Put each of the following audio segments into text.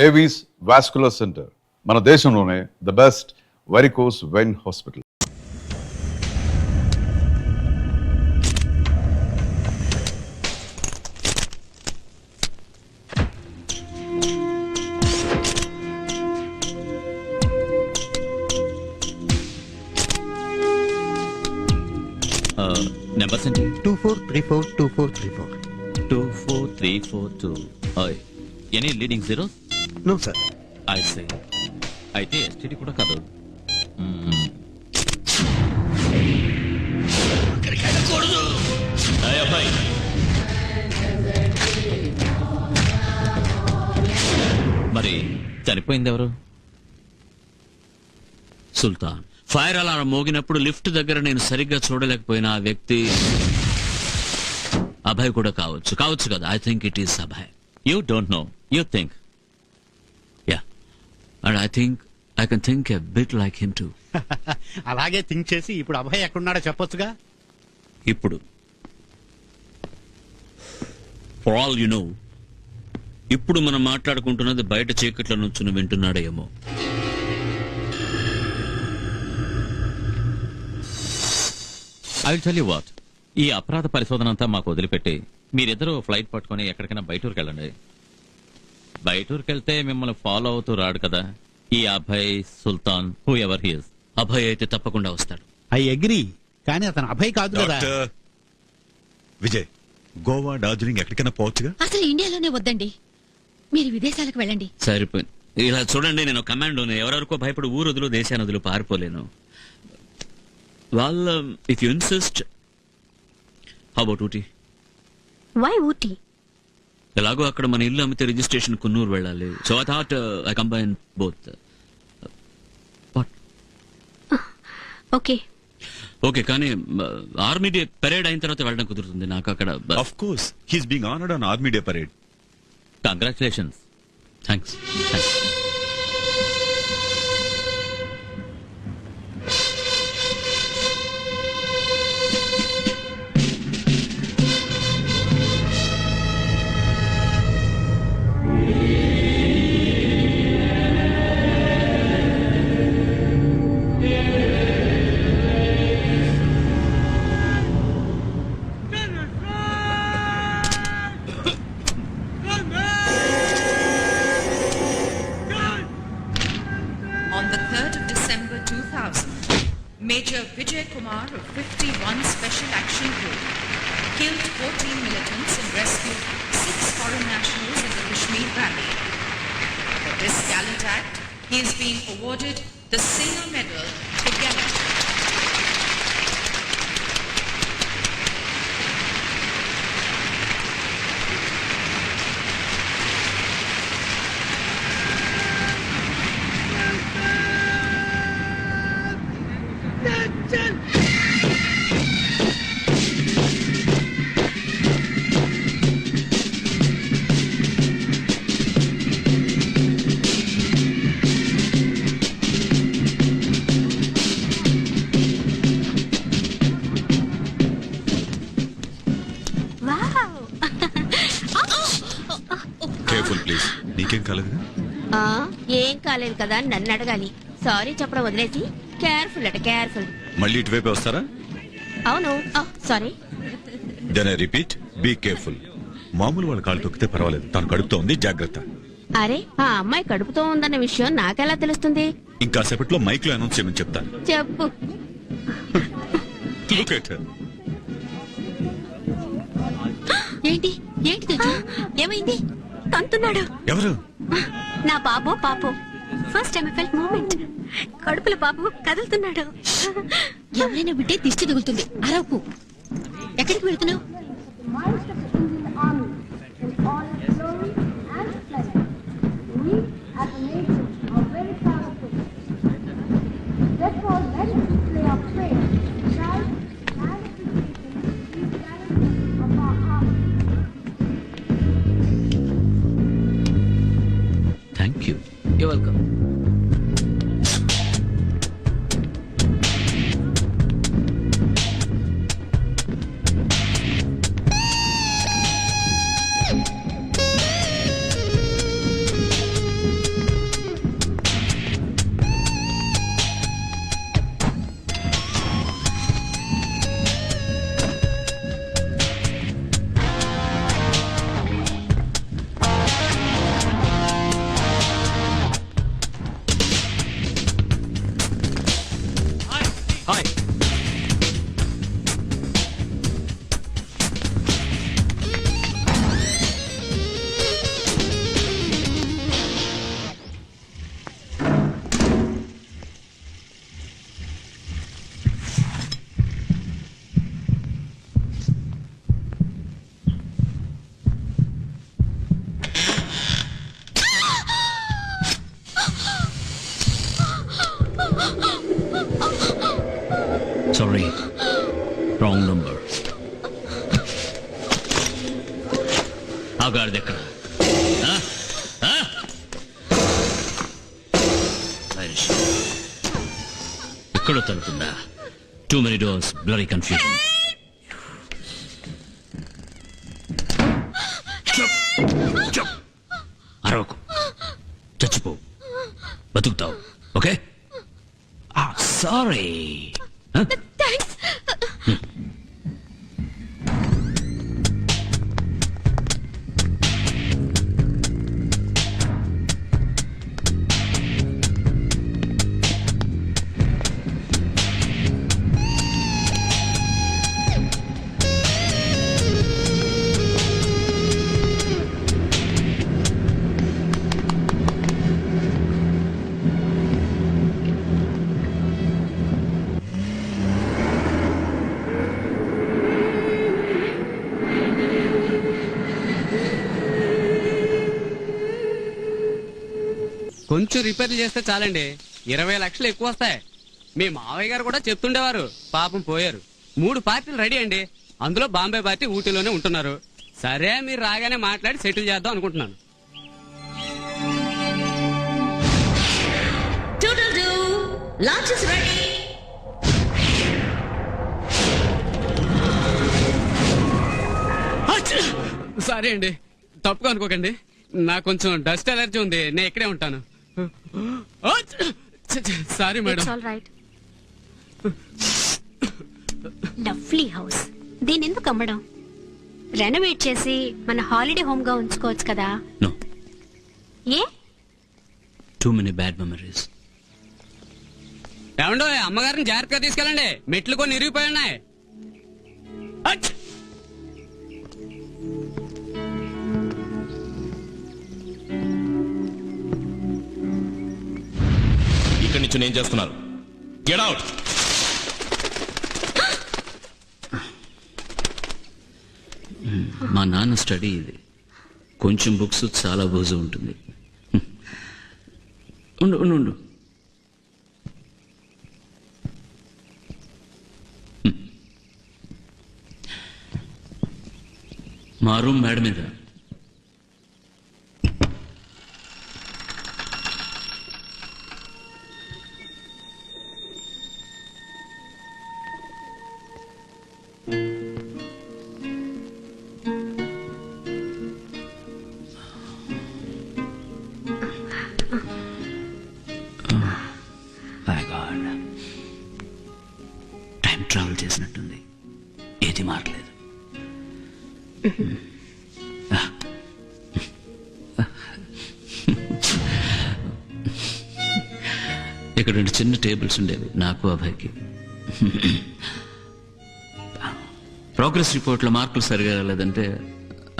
Avis vascular centre మన దేశంలోనే the best varicose vein hospital numbers ఏంటి? Two four three four two four three four two four three four two any leading zero no sir I say అయితే STD కూడా కాదు. అబ్బాయి. మరి చనిపోయింది ఎవరు సుల్తాన్ ఫైర్ అలారం మోగినప్పుడు లిఫ్ట్ దగ్గర నేను సరిగ్గా చూడలేకపోయిన ఆ వ్యక్తి అభయ్ కూడా కావచ్చు. కావచ్చు కదా. I think it is Abhay. You don't know you think and I think I can think a bit like him to అలాగే థింక్ చేసి ఇప్పుడు అభయ్ ఎక్కడున్నాడో చెప్పొచ్చుగా? ఇప్పుడు. ఫర్ ఆల్ యు నో ఇప్పుడు మనం మాట్లాడుకుంటున్నది బయట చీకట్ల నుంచి వింటున్నాడేమో. I will tell you what ఈ అపరాధ పరిశోధన అంతా మాకు వదిలిపెట్టి మీరిద్దరూ ఫ్లైట్ పట్టుకొని ఎక్కడికైనా బయట ఊరికి వెళ్ళండి బయట ఊరికి వెళ్తే మిమ్మల్ని ఫాలో అవుతూ రాడు కదా. ఈ Abhay Sultan whoever he's Abhay అయితే తప్పకుండా వస్తాడు. I agree. కానీ అతను అభయ్ కాదు కదా. డాక్టర్. విజయ్ గోవా డార్జిలింగ్ ఎక్కడికైనా పోవచ్చుగా? అసలు ఇండియాలోనే వద్దండి. మీరు విదేశాలకు వెళ్ళండి. సరిపోయింది ఇలా చూడండి నేను కమాండోని. ఎవరెవరికో భయపడి ఊరు వదులు దేశాన్ని వదులు పారిపోలేను. వాళ్ళ if you insist how about Ooty? Why Ooty? ఎలాగో అక్కడ మన ఇల్లు అమ్మితే రిజిస్ట్రేషన్ కున్నూరు వెళ్ళాలి. So I thought I combine both okay okay కానీ ఆర్మీ డే పెరేడ్ అయిన తర్వాత వెళ్ళడం కుదురుతుంది నాకు అక్కడ. Of course he's being honoured on Army Day parade congratulations thanks thanks Major Vijay Kumar of 51 Special Action Group killed 14 militants and rescued six foreign nationals in the Kashmir Valley. For this gallant act, he is being awarded the Sena Medal కాలేదు కదా అని నన్ను అడగాలి. Sorry చెప్పడం వదిలేసి careful అట careful మళ్ళీ ఇటువైపు వస్తారా? అవును. Sorry then I repeat be careful మామూలు వాళ్ళ కాళ్ళు తొక్కితే పర్వాలేదు. తను కడుపుతో ఉంది జాగ్రత్త. అరే ఆ అమ్మాయి కడుపుతో ఉందన్న విషయం నాకెలా తెలుస్తుంది? ఇంకా సేపట్లో మైక్లో అనౌన్స్ చేయమని చెప్తాను. చెప్పు. ఏంటి? ఏంటి ఏమైంది? తంతున్నాడు. ఎవరు? నా బాబు పాపు? ఫస్ట్ టైం ఫెల్ట్ మూమెంట్ కడుపుల బాబు కదులుతున్నాడు. ఎవరైనా బిడ్డే దిష్టి తగులుతుంది. అరవకు. ఎక్కడికి వెళ్తున్నావు? She? ఎక్కడో తలుపుందా? Too many doors blurry confusion అరవకు. చచ్చిపో. బతుకుతావు. ఓకే? సారీ కొంచెం రిపేర్లు చేస్తే చాలండి. ఇరవై లక్షలు ఎక్కువ వస్తాయి. మీ మావయ్య గారు కూడా చెప్తుండేవారు. పాపం పోయారు. మూడు పార్టీలు రెడీ అండి. అందులో బాంబే పార్టీ ఊటీలోనే ఉంటున్నారు. సరే మీరు రాగానే మాట్లాడి సెటిల్ చేద్దాం అనుకుంటున్నాను. లాంచ్ ఇస్ రెడీ సరే అండి. తప్పుగా అనుకోకండి. నాకు కొంచెం డస్ట్ ఎలర్జీ ఉంది. నేను ఇక్కడే ఉంటాను. Sorry madam it's all right lovely house దీని ఎందుకు అమ్మడం? రెనోవేట్ చేసి మన హాలిడే హోమ్గా ఉంచుకోవచ్చు కదా. నో ఏ? టూ మెనీ బ్యాడ్ మెమరీస్ ఏమండో అమ్మగారిని జాగ్రత్తగా తీసుకెళ్ళండి. మెట్లు కొన్ని ఇరిగిపోయి ఉన్నాయి. అచ్చ్! ఏం నేను చేస్తున్నారు? గెట్ అవుట్ మా నాన్న స్టడీ ఇది. కొంచెం బుక్స్ చాలా బోజు ఉంటుంది. ఉండు ఉండు ఉండు. మా రూమ్ మేడ మీద. చేసినట్టుంది. ఏది మారలేదు. ఇక్కడ రెండు చిన్న టేబుల్స్ ఉండేవి. నాకు అభయ్కి. ప్రోగ్రెస్ రిపోర్ట్లో మార్కులు సరిగా రాలేదంటే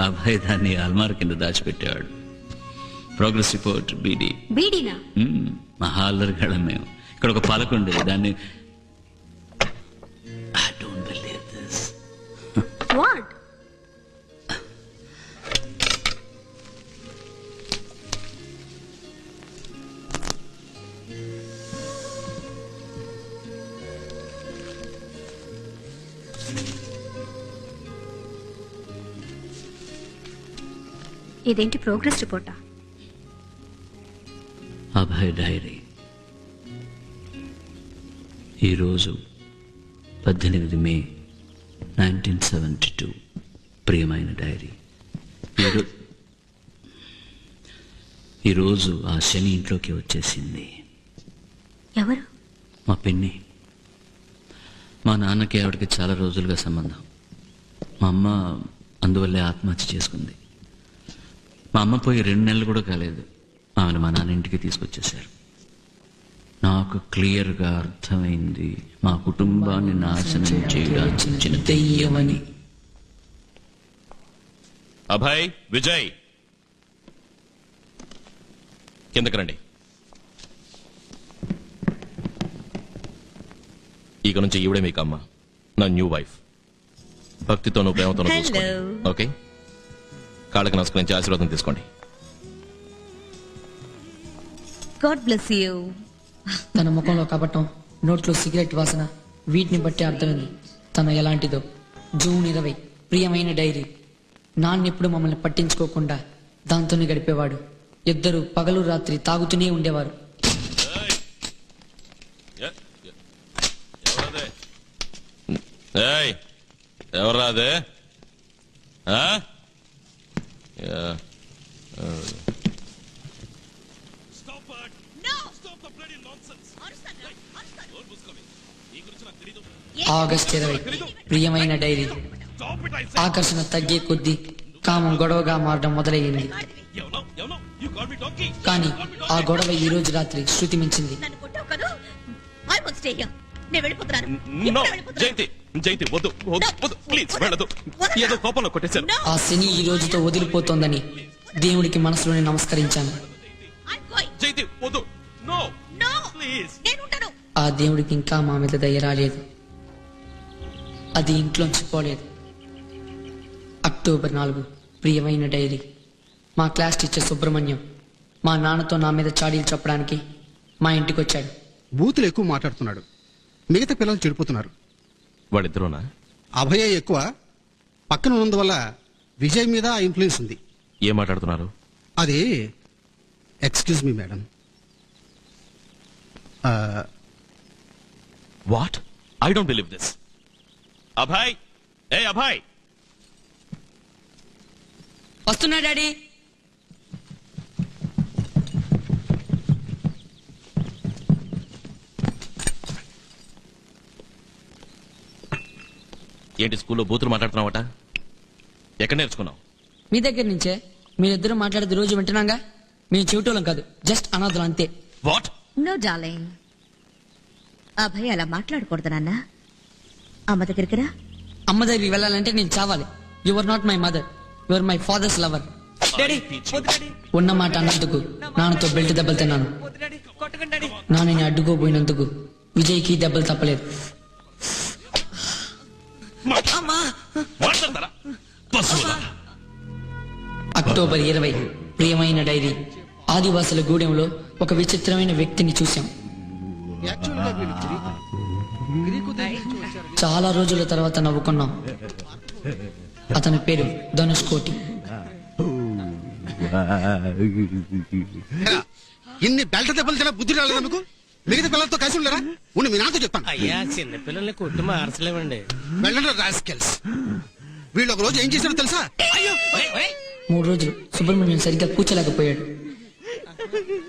అభయ్ దాన్ని అల్మార్ కింద దాచిపెట్టేవాడు. ప్రోగ్రెస్ రిపోర్ట్ బీడీ. బీడీనా? మహాల్లరి గళం మేము. ఇక్కడ ఒక పలక ఉండేది. దాన్ని వాట్ ఇదేంటి ప్రోగ్రెస్ రిపోర్టా? అభయ డైరీ. ఈరోజు పద్దెనిమిది మే నైన్టీన్ సెవెంటీ టూ. ప్రియమైన డైరీ. ఈరో ఈరోజు ఆ శని ఇంట్లోకి వచ్చేసింది. ఎవరు? మా పిన్ని. మా నాన్నకి ఆవిడకి చాలా రోజులుగా సంబంధం. మా అమ్మ అందువల్లే ఆత్మహత్య చేసుకుంది. మా అమ్మ పోయి రెండు నెలలు కూడా కాలేదు. ఆమెను మా నాన్న ఇంటికి తీసుకొచ్చేశారు. నాకు క్లియర్గా అర్థమైంది. మా కుటుంబాన్ని నాశనం చేయడానికి దెయ్యమని. అభయ్ విజయ్. కిందకి రండి. ఇక నుంచి ఈవిడే మీకు అమ్మ నా న్యూ వైఫ్. భక్తితోనూ ప్రేమతోనూ చూసుకోండి. ఓకే? కాళ్ళకి నమస్కరించి ఆశీర్వాదం తీసుకోండి. గాడ్ బ్లెస్ యూ తన ముఖంలో కపటం నోట్లో సిగరెట్ వాసన వీటిని బట్టి అర్థమైంది తను ఎలాంటిదో. జూన్ ఇరవై ప్రియమైన డైరీ నాన్నెప్పుడు మమ్మల్ని పట్టించుకోకుండా దాంతోనే గడిపేవాడు. ఇద్దరు పగలు రాత్రి తాగుతూనే ఉండేవారు. ఏయ్ ఎవరా అదే ఆ? యా. ఆగస్ట్ ఇరవై. ప్రియమైన డైరీ. ఆకర్షణ తగ్గే కొద్దీ కామం గొడవగా మారడం మొదలయ్యింది. కానీ ఆ గొడవ ఈ రోజు రాత్రి శృతి మించింది. ఆ శని ఈ రోజుతో వదిలిపోతోందని దేవుడికి మనసులోనే నమస్కరించాను. I'm going. జయంతి వద్దు. నో No, ప్లీజ్ నేను ఉంటాను ఆ దేవుడికి ఇంకా మా మీద దయ రాలేదు. అది ఇంట్లోంచి పోలేదు. అక్టోబర్ నాలుగు ప్రియమైన డైరీ. మా క్లాస్ టీచర్ సుబ్రహ్మణ్యం మా నాన్నతో నా మీద చాడీలు చెప్పడానికి మా ఇంటికి వచ్చాడు బూతులు ఎక్కువ మాట్లాడుతున్నాడు. మిగతా పిల్లలు చెడిపోతున్నారు. వాళ్ళిద్దరునా? అభయ ఎక్కువ. పక్కన ఉన్నందువల్ల విజయ్ మీద ఆ ఇన్ఫ్లుయెన్స్ ఉంది. ఏం మాట్లాడుతున్నారు? అది excuse me madam what I don't believe this Abhay! ఏ అభయ్! వస్తున్నా డాడీ. ఏంటి స్కూల్లో బూతులు మాట్లాడుతున్నావట? ఎక్కడ నేర్చుకున్నావు? మీ దగ్గర నుంచే. మీరిద్దరూ మాట్లాడేది రోజు వింటున్నాగా? మేము చెవిటోళ్ళం కాదు. జస్ట్ అనాథలు అంతే. వాట్? నో డార్లింగ్ అభయ్ అలా మాట్లాడకూడదు నాన్న. అమ్మ దగ్గరికి రా. అమ్మ దగ్గరికి వెళ్ళాలంటే నేను చావాలి. You're not my mother you're my father's lover ఉన్న మాట అన్నందుకు నాన్నతో బెల్ట్ దెబ్బలు తిన్నాను. నాన్నని అడ్డుకోపోయినందుకు విజయ్కి దెబ్బలు తప్పలేదు. అక్టోబర్ ఇరవై ప్రియమైన డైరీ ఆదివాసుల గూడెంలో ఒక విచిత్రమైన వ్యక్తిని చూశాం. చాలా రోజుల తర్వాత నవ్వుకున్నాం. అతని పేరు ధనుష్ కోటి ఇన్ని బెల్ట్ దెబ్బలు తిన బుద్ధి రాలేదా మీకు? మిగతా పిల్లలతో కలిసి ఉండరా? ఉండి మీ నాతో చెప్తాను. అయ్యా చిన్నపిల్లల్ని కొట్టు మార్చలేమండి వెళ్ళండి రాస్కెల్స్. వీళ్ళు ఒక రోజు ఏం చేశారో తెలుసా? మూడు రోజులు సుబ్రహ్మణ్యం సరిగ్గా కూర్చోలేకపోయాడు.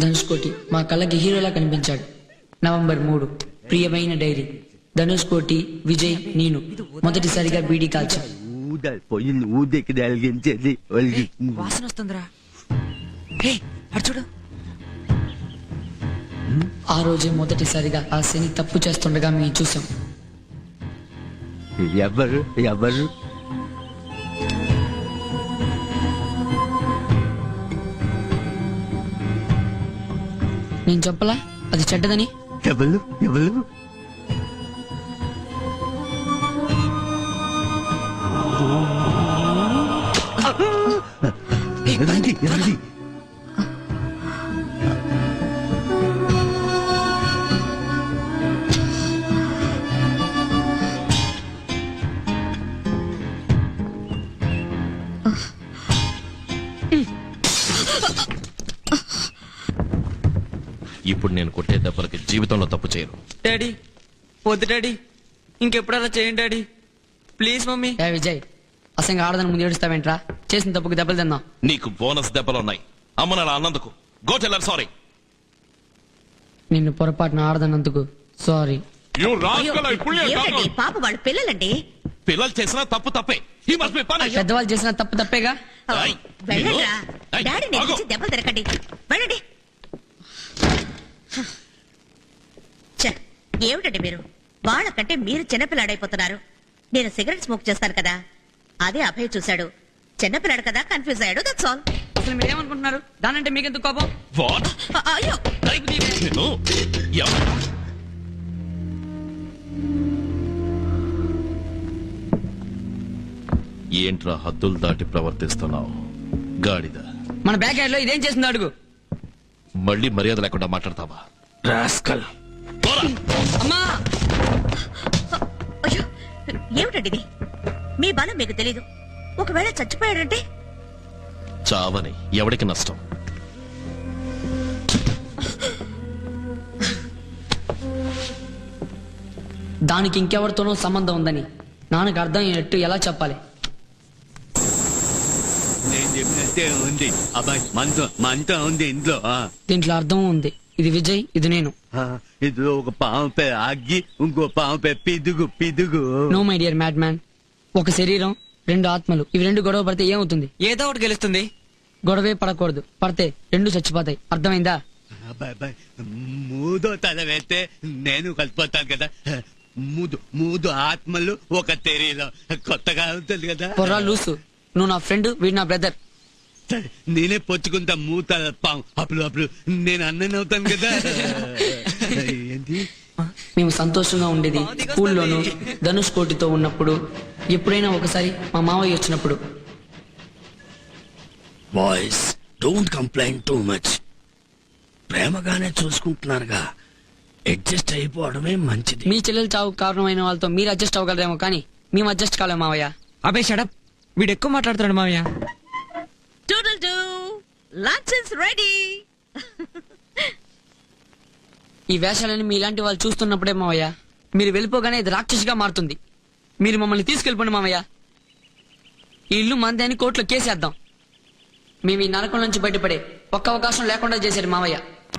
ధనుష్ కోటి మా కళ్ళకి హీరోలా కనిపించాడు. నవంబర్ మూడు ప్రియమైన డైరీ. ధనుష్ కోటి విజయ్ నేను. మొదటిసారిగా బీడీ కాల్చాం. పోయి నువ్వు దగ్గర వెలిగించేది వాసన వస్తుందిరా. హే, అటు చూడు. ఆ రోజే మొదటిసారిగా ఆ శని తప్పు చేస్తుండగా మేము చూసాం. ఎవరు ఎవరు? నేను చెప్పలా అది చెడ్డదని? ఎవరు ఎవరు? రండి ఇప్పుడు నేను కొట్టే దెబ్బలకి జీవితంలో తప్పు చేయను. డాడీ వద్దు డాడీ. ఇంకెప్పుడు అలా చేయండి డాడీ. Please mummy. ఏ విజయ్ అసంగా ఆడదాని ముందు ఏడుస్తావేంట్రా? చేసిన తప్పుకు దెబ్బలు తిందాం నీకు బోనస్ దెబ్బలు ఉన్నాయి. అమ్మను అలా అన్నందుకు. గో టెల్లర్ సారీ నిన్ను పొరపాటున ఆడదన్నందుకు. సారీ ఏమిటండి? పాప వాళ్ళు పిల్లలండి. పిల్లలు చేసిన తప్పు తప్పే. ఈ మస్ట్ బి పనిష్ పెద్దవాళ్ళు చేసిన తప్పు తప్పేగా? ఏయ్, వెళ్ళండిరా ఏయ్, డాడీ ఆగు. నేను దెబ్బలు తిరగండి వెళ్ళండి. ఛ, ఏమిటండి మీరు? వాళ్ళకంటే మీరు చిన్నపిల్లాడైపోతున్నారు. నేను సిగరెట్ స్మోక్ చేస్తాను కదా. అదే అభయ్ చూశాడు. చిన్నపిల్లాడు కదా కన్ఫ్యూజ్ అయ్యాడు దట్స్ ఆల్ అసలు మీరు ఏమనుకుంటున్నారు దానంటే మీకెందుకు కోపం? వాట్ అయ్యో. ఎవ- ఏంట్రా హద్దులు దాటి ప్రవర్తిస్తున్నావు? గాడిద. మన బ్యాక్ యార్డ్లో ఇదేం చేసిందో అడుగు. మళ్ళీ మర్యాద లేకుండా మాట్లాడతావా? రాస్కల్. అమ్మా! ఏమిటండి ఇది? మీ బలం మీకు తెలీదు. ఒకవేళ చచ్చిపోయాడంటే? చావని ఎవడికి నష్టం? దానికి ఇంకెవరితోనో సంబంధం ఉందని నాన్నకు అర్థం అయ్యేట్టు ఎలా చెప్పాలి? నేను చెప్పినట్టే ఉంది. అబ్బాయి మనతో మనతో ఉంది ఇంట్లో ఆ. దీంట్లో అర్థం ఉంది. ఇది విజయ్ ఇది నేను. ఆ, ఇందులో ఒక పాము పే అగ్గి ఇంకో పాము పే పిదుగు పిదుగు. No my dear mad man ఒక శరీరం రెండు ఆత్మలు. ఇవి రెండు గొడవ పడితే ఏమవుతుంది? ఏదో ఒకటి గెలుస్తుంది. గొడవే పడకూడదు. పడితే రెండు చచ్చిపోతాయి. అర్థమైందా? అబ్బాయి మూదో తల వేస్తే నేను కలిసిపోతాను కదా. మూడు మూడు ఆత్మలు ఒక తెరీలో కొత్తగా ఉంటుంది కదా. పొర్రా లూసు. నువ్వు నా ఫ్రెండ్ వీడు నా బ్రదర్. నేనే పొచ్చుకుంటా మూత పాము. అప్పుడు అప్పుడు నేను అన్నని అవుతాను కదా. ఏంటి మేము సంతోషంగా ఉండేది స్కూల్లోను ధనుష్ కోటితో ఉన్నప్పుడు ఎప్పుడైనా ఒకసారి మా మావయ్య వచ్చినప్పుడు. Boys don't complaint too much ప్రేమగానే చూసుకుంటున్నారుగా. అడ్జస్ట్ అయిపోవడమే మంచిది. మీ చెల్లెలు చావు కారణమైన వాళ్ళతో మీరు అడ్జస్ట్ అవ్వగలరేమో కానీ మేము అడ్జస్ట్ కాలేము మావయ్య. అబే షడప్ వీడు ఎక్కువ మాట్లాడుతున్నాడు మావయ్య. టూడల్ డూ లంచ్ ఇస్ రెడీ ఈ వేషాలని మీలాంటి వాళ్ళు చూస్తున్నప్పుడే మావయ్య. మీరు వెళ్ళిపోగానే ఇది రాక్షసిగా మారుతుంది. మీరు మమ్మల్ని తీసుకెళ్ళిపోండి మావయ్య ఈ ఇల్లు మంది అని కోర్టులో కేసేద్దాం. మేము ఈ నరకం నుంచి బయటపడే ఒక్క అవకాశం లేకుండా చేశారు మావయ్య